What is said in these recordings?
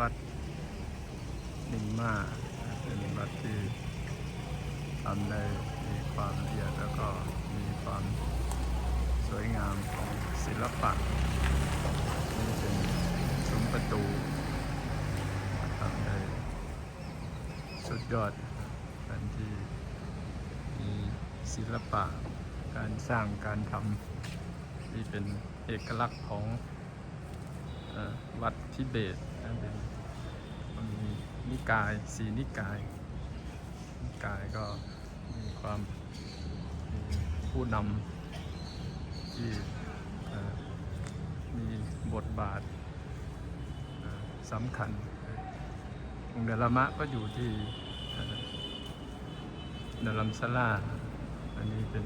วัดนิงมาเป็นวัดที่ทำได้มีความละเอียดแล้วก็มีความสวยงามของศิลปะนี่เป็นซุ้มประตูทำได้สุดยอดการที่มีศิลปะการสร้างการทำที่เป็นเอกลักษณ์ของวัดทิเบตนะเป็นมันมี นิกายสีนิกาย นิกายก็มีความผู้นำที่มีบทบาทสำคัญ องค์เดลมะก็อยู่ที่เดลัมซาลาอันนี้เป็น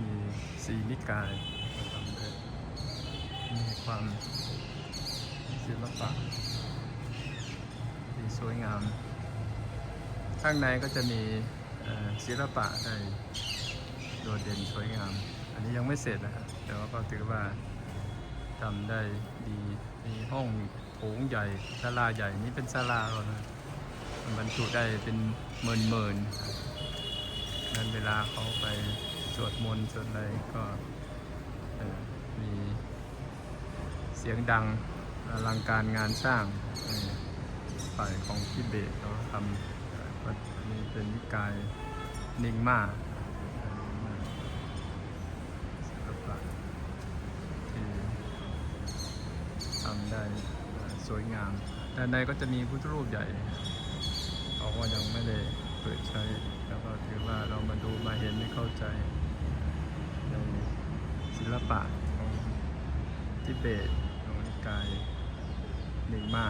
มีสีนิกายทำด้มีความศิลปะ สวยงาม ข้างในก็จะมีศิลปะได้โดดเด่นสวยงาม อันนี้ยังไม่เสร็จนะครับแต่ว่าก็ถือว่าทำได้ดีมีห้องโถงใหญ่ศาลาใหญ่นี่เป็นศาลาแล้วนะมันบรรจุได้เป็นเมินเมินๆนั้นเวลาเขาไปสวดมนต์สวดอะไรก็มีเสียงดังอลังการงานสร้างเฝ่ายของทิเบตเขาทำวัดนี้เป็นนิกายนิงมาศิลปะที่ทำได้สวยงาม ด้านในก็จะมีพุทธรูปใหญ่เขาก็ยังไม่ได้เปิดใช้ แล้วก็ถือว่าเรามาดูมาเห็นให้เข้าใจในศิลปะของทิเบตของนิกายนิงมา